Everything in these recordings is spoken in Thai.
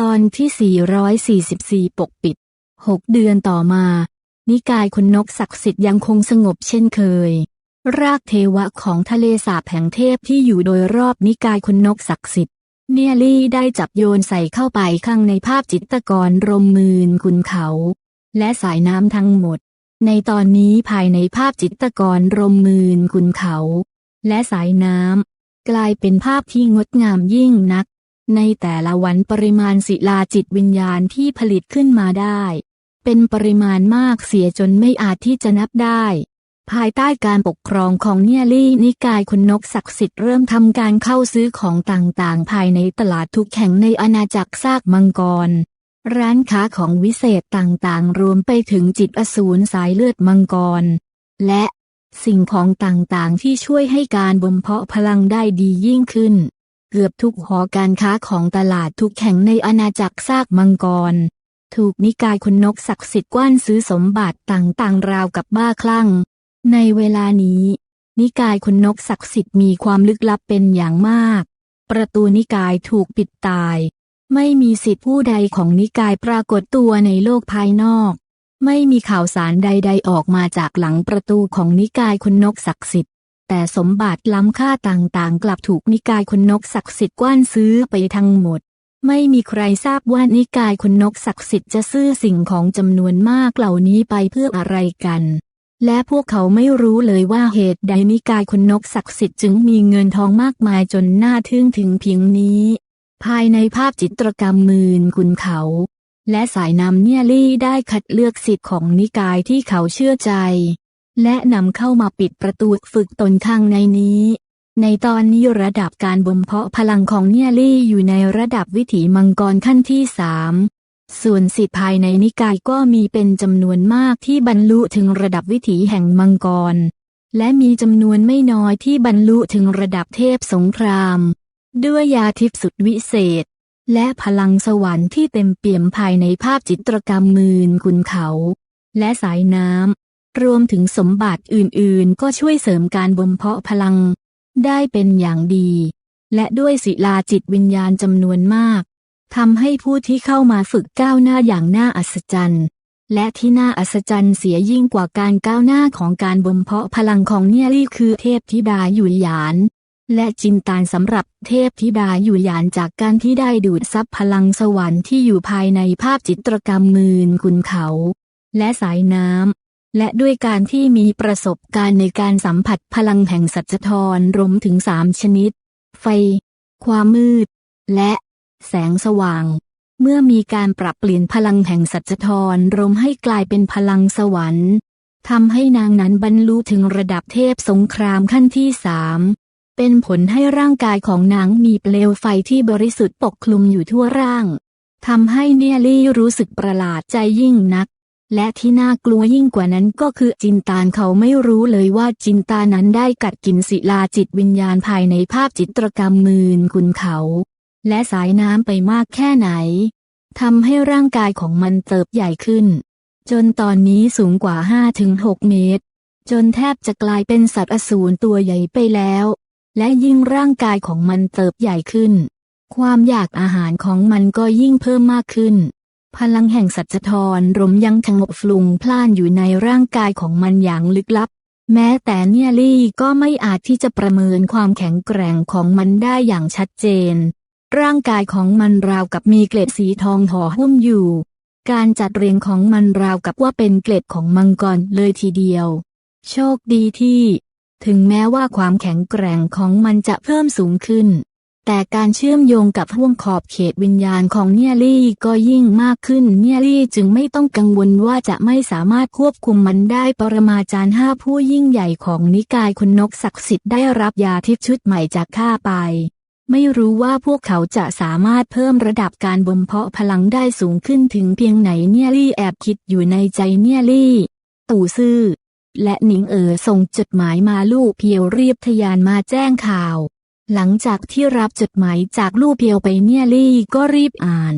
ตอนที่ 444 ปกปิด 6 เดือนต่อมา นิกายคนนกศักดิ์สิทธิ์ยังคงสงบเช่นเคย รากเทวะของทะเลสาบแห่งเทพที่อยู่โดยรอบนิกายคนนกศักดิ์สิทธิ์ เนียลี่ได้จับโยนใส่เข้าไปข้างในภาพจิตรกรรมมืนคุณเขา และสายน้ำทั้งหมด ในตอนนี้ภายในภาพจิตรกรรมมืนคุณเขา และสายน้ำกลายเป็นภาพที่งดงามยิ่งนัก ในแต่ละวันปริมาณศิลาจิตวิญญาณที่ผลิตขึ้นมาได้ เป็นปริมาณมากเสียจนไม่อาจที่จะนับได้ ภายใต้การปกครองของเนียลี่นิกายคุณนกศักดิ์สิทธิ์เริ่มทำการเข้าซื้อของต่างๆ ภายในตลาดทุกแห่งในอาณาจักรซากมังกร ร้านค้าของวิเศษต่างๆ รวมไปถึงจิตอสูรสายเลือดมังกร และสิ่งของต่างๆ ที่ช่วยให้การบ่มเพาะพลังได้ดียิ่งขึ้น เกือบทุกหอการค้าของตลาดทุกแห่งในอาณาจักรซากมังกร ถูกนิกายคนนกศักดิ์สิทธิ์กว้านซื้อสมบัติต่างๆราวกับบ้าคลั่ง ในเวลานี้ นิกายคนนกศักดิ์สิทธิ์มีความลึกลับเป็นอย่างมาก ประตูนิกายถูกปิดตาย ไม่มีสิทธิผู้ใดของนิกายปรากฏตัวในโลกภายนอก ไม่มีข่าวสารใด ๆ ออกมาจากหลังประตูของนิกายคนนกศักดิ์สิทธิ์ แต่สมบัติล้ำค่าต่างๆ กลับถูกนิกายคนนกศักดิ์สิทธิ์กว้านซื้อไปทั้งหมด ไม่มีใครทราบว่านิกายคนนกศักดิ์สิทธิ์จะซื้อสิ่งของจำนวนมากเหล่านี้ไปเพื่ออะไรกัน และพวกเขาไม่รู้เลยว่าเหตุใดนิกายคนนกศักดิ์สิทธิ์จึงมีเงินทองมากมายจนน่าทึ่งถึงเพียงนี้ ภายในภาพจิตรกรรมมืนคุณเขาและสายนำเนี่ยลี่ได้คัดเลือกสิทธิ์ของนิกายที่เขาเชื่อใจ และนำเข้ามาปิดประตูฝึกตนข้างในนี้ ในตอนนี้ระดับการบ่มเพาะพลังของเนียลี่อยู่ในระดับวิถีมังกรขั้นที่สามส่วนสิทธิภายในนิกายก็มีเป็นจำนวนมากที่บรรลุถึงระดับวิถีแห่งมังกร และมีจำนวนไม่น้อยที่บรรลุถึงระดับเทพสงคราม ด้วยยาทิพย์สุดวิเศษ และพลังสวรรค์ที่เต็มเปี่ยมภายในภาพจิตรกรรมมืนคุณเขา และสายน้ำ รวมถึงสมบัติอื่นๆ ก็ช่วยเสริมการบ่มเพาะพลัง ได้เป็นอย่างดี และด้วยศิลาจิตวิญญาณจำนวนมากทำให้ผู้ที่เข้ามาฝึกก้าวหน้าอย่างน่าอัศจรรย์ และที่น่าอัศจรรย์เสียยิ่งกว่าการก้าวหน้าของการบ่มเพาะพลังของเนียลี่คือเทพธิดาหยุยหยาน และจินตานสำหรับเทพธิดาหยุยหยานจากการที่ได้ดูดซับพลังสวรรค์ที่อยู่ภายในภาพจิตรกรรมมืนคุณเขา และสายน้ำ และด้วยการที่มีประสบการณ์ในการสัมผัสพลังแห่งสัจธรรวมถึงสามชนิด ไฟ ความมืด และแสงสว่าง เมื่อมีการปรับเปลี่ยนพลังแห่งสัจธรรมให้กลายเป็นพลังสวรรค์ทำให้นางนั้นบรรลุถึงระดับเทพสงครามขั้นที่สามเป็นผลให้ร่างกายของนางมีเปลวไฟที่บริสุทธิ์ปกคลุมอยู่ทั่วร่างทำให้เนียลี่รู้สึกประหลาดใจยิ่งนัก และที่น่ากลัวยิ่งกว่านั้นก็คือจินตานเขาไม่รู้เลยว่าจินตานั้นได้กัดกินศิลาจิตวิญญาณภายในภาพจิตรกรรมมืนคุณเขา และสายน้ำไปมากแค่ไหนทำให้ร่างกายของมันเติบใหญ่ขึ้น จนตอนนี้สูงกว่า 5-6 เมตร จนแทบจะกลายเป็นสัตว์อสูรตัวใหญ่ไปแล้ว และยิ่งร่างกายของมันเติบใหญ่ขึ้น ความอยากอาหารของมันก็ยิ่งเพิ่มมากขึ้น พลังแห่งสัจธรรมยังชงบฟลุงพล่านอยู่ในร่างกายของมันอย่างลึกลับ แม้แต่เนียลี่ก็ไม่อาจที่จะประเมินความแข็งแกร่งของมันได้อย่างชัดเจน ร่างกายของมันราวกับมีเกล็ดสีทองห่อหุ้มอยู่ การจัดเรียงของมันราวกับว่าเป็นเกล็ดของมังกรเลยทีเดียว โชคดีที่ ถึงแม้ว่าความแข็งแกร่งของมันจะเพิ่มสูงขึ้น แต่การเชื่อมโยงกับห่วงขอบเขตวิญญาณของเนียลี่ก็ยิ่งมากขึ้นเนียลี่จึงไม่ต้องกังวลว่าจะไม่สามารถควบคุมมันได้ปรมาจารย์ห้าผู้ยิ่งใหญ่ของนิกายคุณนกศักดิ์สิทธิ์ได้รับยาทิพชุดใหม่จากข้าไป ไม่รู้ว่าพวกเขาจะสามารถเพิ่มระดับการบ่มเพาะพลังได้สูงขึ้นถึงเพียงไหนเนียลี่แอบคิดอยู่ในใจเนียลี่ ตู่ซื่อและหนิงเอ๋อส่งจดหมายมาลูกเพียวรีบทยานมาแจ้งข่าว หลังจากที่รับจดหมายจากลูกเพียวไปเนี่ยลี่ก็รีบอ่าน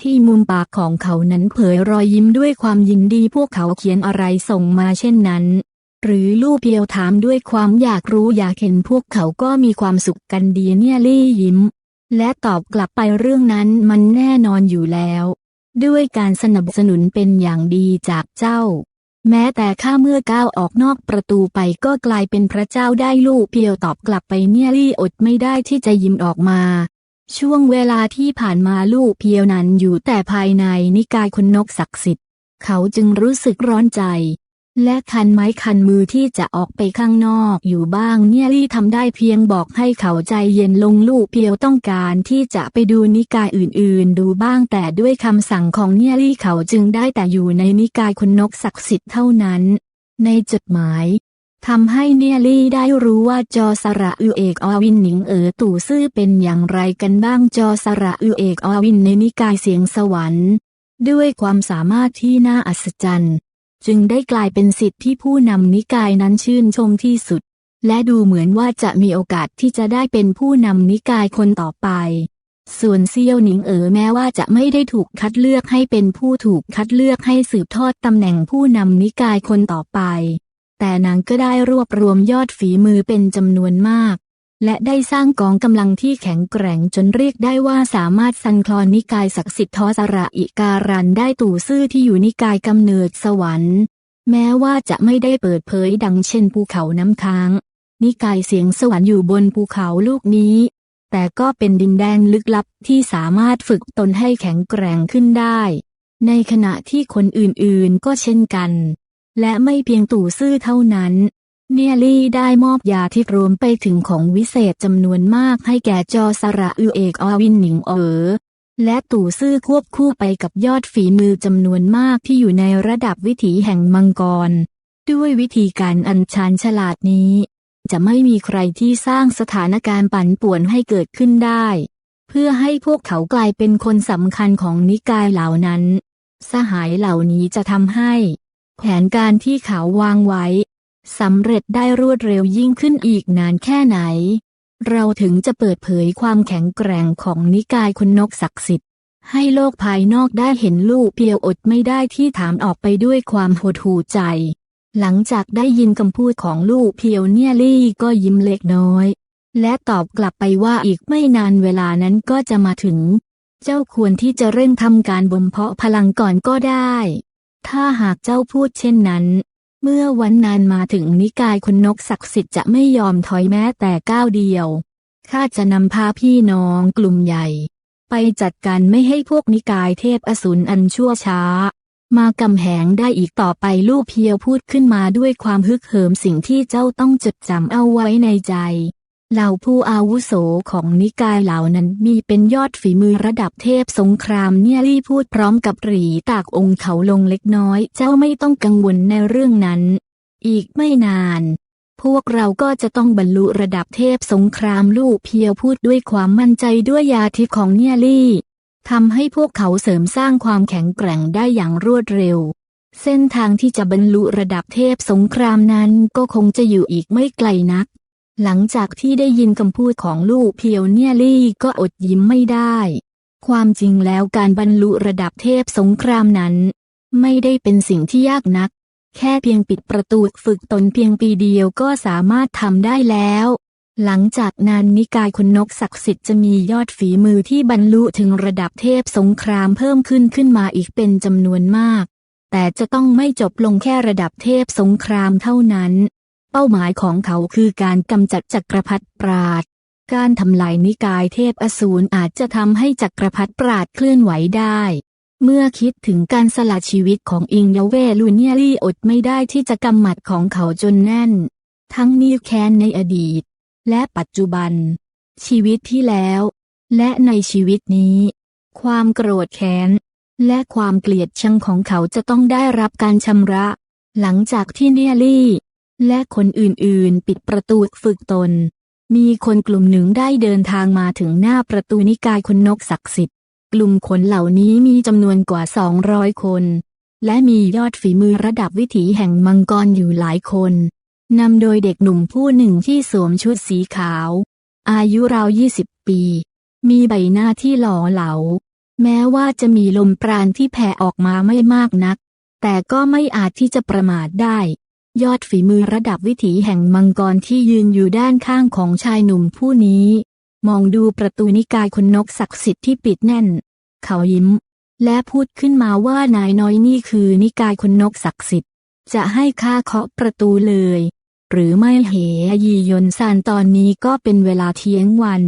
ที่มุมปากของเขานั้นเผยรอยยิ้มด้วยความยินดีพวกเขาเขียนอะไรส่งมาเช่นนั้น หรือลู่เพียวถามด้วยความอยากรู้อยากเห็นพวกเขาก็มีความสุขกันดีเนี่ยลี่ยิ้ม และตอบกลับไปเรื่องนั้นมันแน่นอนอยู่แล้ว ด้วยการสนับสนุนเป็นอย่างดีจากเจ้า แม้แต่ข้าเมื่อก้าวออกนอกประตูไปก็กลายเป็นพระเจ้าได้ลูกเพียวตอบกลับไปเนี่ยลี่อดไม่ได้ที่จะยิ้มออกมา ช่วงเวลาที่ผ่านมาลูกเพียวนั้นอยู่แต่ภายในนิกายคนนกศักดิ์สิทธิ์ เขาจึงรู้สึกร้อนใจ และคันไม้คันมือที่จะออกไปข้างนอกอยู่บ้างเนี่ยรี่ทำได้เพียงบอกให้เขาใจเย็นลงลูกเพียวต้องการที่จะไปดูนิกายอื่นๆ ดูบ้างแต่ด้วยคำสั่งของเนี่ยรี่เขาจึงได้แต่อยู่ในนิกายคนนกศักดิ์สิทธิ์เท่านั้น ในจดหมายทำให้เนียลี่ได้รู้ว่าจอสระอือเอกอวินหนิงเอ๋อตู่ซื่อเป็นอย่างไรกันบ้างจอสระอือเอกอวินในนิกายเสียงสวรรค์ ด้วยความสามารถที่น่าอัศจรรย์ จึงได้กลายเป็นสิทธิ์ที่ผู้นำนิกายนั้นชื่นชมที่สุด และดูเหมือนว่าจะมีโอกาสที่จะได้เป็นผู้นำนิกายคนต่อไป ส่วนเซียวหนิงเอ๋อแม้ว่าจะไม่ได้ถูกคัดเลือกให้เป็นผู้ถูกคัดเลือกให้สืบทอดตำแหน่งผู้นำนิกายคนต่อไป แต่นางก็ได้รวบรวมยอดฝีมือเป็นจำนวนมาก และได้สร้างกองกำลังที่แข็งแกร่งจนเรียกได้ว่าสามารถสันคลอนนิกายศักดิ์สิทธิ์ทอสระอิการันได้ตู่ซื่อที่อยู่นิกายกำเนิดสวรรค์ แม้ว่าจะไม่ได้เปิดเผยดังเช่นภูเขาน้ำค้าง นิกายเสียงสวรรค์อยู่บนภูเขาลูกนี้ แต่ก็เป็นดินแดนลึกลับที่สามารถฝึกตนให้แข็งแกร่งขึ้นได้ ในขณะที่คนอื่นๆก็เช่นกัน และไม่เพียงตู่ซื่อเท่านั้น เนียลี่ได้มอบยาที่รวมไปถึงของวิเศษจำนวนมากให้แก่จอสระอือเอกอวินหนิงเอ๋อและตู่ซื่อควบคู่ไปกับยอดฝีมือจำนวนมากที่อยู่ในระดับวิถีแห่งมังกร ด้วยวิธีการอันชาญฉลาดนี้ จะไม่มีใครที่สร้างสถานการณ์ปั่นป่วนให้เกิดขึ้นได้ เพื่อให้พวกเขากลายเป็นคนสำคัญของนิกายเหล่านั้น สหายเหล่านี้จะทำให้ แผนการที่เขาวางไว้ สำเร็จได้รวดเร็วยิ่งขึ้นอีกนานแค่ไหน เราถึงจะเปิดเผยความแข็งแกร่งของนิกายคนนกศักดิ์สิทธิ์ ให้โลกภายนอกได้เห็นลูกเพียวอดไม่ได้ที่ถามออกไปด้วยความหดหู่ใจ หลังจากได้ยินคำพูดของลูกเพียวเนี่ยลี่ก็ยิ้มเล็กน้อย และตอบกลับไปว่าอีกไม่นานเวลานั้นก็จะมาถึง เจ้าควรที่จะเร่งทำการบ่มเพาะพลังก่อนก็ได้ ถ้าหากเจ้าพูดเช่นนั้น เมื่อวันนานมาถึงนิกายคนนกศักดิ์สิทธิ์จะไม่ยอมถอยแม้แต่ก้าวเดียวข้าจะนำพาพี่น้องกลุ่มใหญ่ ไปจัดการไม่ให้พวกนิกายเทพอสูรอันชั่วช้า มากำแหงได้อีกต่อไปลูกเพียวพูดขึ้นมาด้วยความฮึกเหิมสิ่งที่เจ้าต้องจดจำเอาไว้ในใจ เหล่าผู้อาวุโสของนิกายเหล่านั้นมีเป็นยอดฝีมือระดับเทพสงครามเนี่ยรี่พูดพร้อมกับหรีตากองค์เขาลงเล็กน้อย เจ้าไม่ต้องกังวลในเรื่องนั้น อีกไม่นาน พวกเราก็จะต้องบรรลุระดับเทพสงครามลูกเพียวพูดด้วยความมั่นใจด้วยยาทิพของเนี่ยลี่ทำให้พวกเขาเสริมสร้างความแข็งแกร่งได้อย่างรวดเร็ว เส้นทางที่จะบรรลุระดับเทพสงครามนั้นก็คงจะอยู่อีกไม่ไกลนัก หลังจากที่ได้ยินคำพูดของลูกเพียวเนียลี่ก็อดยิ้มไม่ได้ ความจริงแล้วการบรรลุระดับเทพสงครามนั้น ไม่ได้เป็นสิ่งที่ยากนัก แค่เพียงปิดประตูฝึกตนเพียงปีเดียวก็สามารถทำได้แล้ว หลังจากนั้นนิกายคนนกศักดิ์สิทธิ์จะมียอดฝีมือที่บรรลุถึงระดับเทพสงครามเพิ่มขึ้นขึ้นมาอีกเป็นจำนวนมาก แต่จะต้องไม่จบลงแค่ระดับเทพสงครามเท่านั้น เป้าหมายของเขาคือการกำจัดจักรพรรดิปราด การทำลายนิกายเทพอสูรอาจจะทำให้จักรพรรดิปราดเคลื่อนไหวได้ เมื่อคิดถึงการสละชีวิตของอิงยาเวลูเนียรี่อดไม่ได้ที่จะกำหมัดของเขาจนแน่น ทั้งนี้แค้นในอดีต และปัจจุบัน ชีวิตที่แล้ว และในชีวิตนี้ ความโกรธแค้นและความเกลียดชังของเขาจะต้องได้รับการชำระ หลังจากที่เนียลี่ และคนอื่นๆ ปิดประตูฝึกตน มีคนกลุ่มหนึ่งได้เดินทางมาถึงหน้าประตูนิกายคนนกศักดิ์สิทธิ์ กลุ่มคนเหล่านี้มีจำนวนกว่า 200 คน และมียอดฝีมือระดับวิถีแห่งมังกรอยู่หลายคนนำโดยเด็กหนุ่มผู้หนึ่งที่สวมชุดสีขาว อายุราว20ปี มีใบหน้าที่หล่อเหลา แม้ว่าจะมีลมปราณที่แผ่ออกมาไม่มากนัก แต่ก็ไม่อาจที่จะประมาทได้ ยอดฝีมือระดับวิถีแห่งมังกรที่ยืนอยู่ด้านข้างของชายหนุ่มผู้นี้ มองดูประตูนิกายคนนกศักดิ์สิทธิ์ที่ปิดแน่น เขายิ้ม และพูดขึ้นมาว่านายน้อยนี่คือนิกายคนนกศักดิ์สิทธิ์ จะให้ข้าเคาะประตูเลย หรือไม่เหยียนซานตอนนี้ก็เป็นเวลาเที่ยงวัน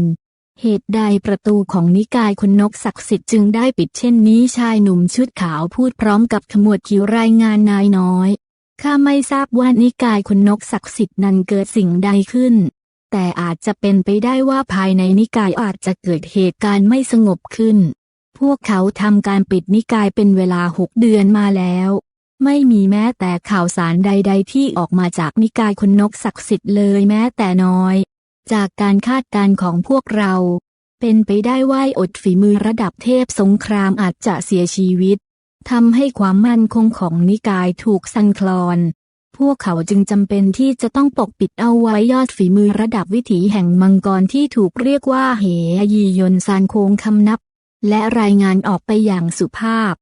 เหตุใดประตูของนิกายคนนกศักดิ์สิทธิ์จึงได้ปิดเช่นนี้ชายหนุ่มชุดขาวพูดพร้อมกับขมวดคิ้วรายงานนายน้อย ข้าไม่ทราบว่านิกายคนนกศักดิ์สิทธิ์นั้นเกิดสิ่งใดขึ้น แต่อาจจะเป็นไปได้ว่าภายในนิกายอาจจะเกิดเหตุการณ์ไม่สงบขึ้น พวกเขาทำการปิดนิกายเป็นเวลาหกเดือนมาแล้ว ไม่มีแม้แต่ข่าวสารใด ๆ ที่ออกมาจากนิกายคนนกศักดิ์สิทธิ์เลยแม้แต่น้อย จากการคาดการณ์ของพวกเรา เป็นไปได้ว่าอดฝีมือระดับเทพสงครามอาจจะเสียชีวิต ทำให้ความมั่นคงของนิกายถูกสั่นคลอน พวกเขาจึงจำเป็นที่จะต้องปกปิดเอาไว้ยอดฝีมือระดับวิถีแห่งมังกรที่ถูกเรียกว่าเหยียนซานโคงคำนับ และรายงานออกไปอย่างสุภาพ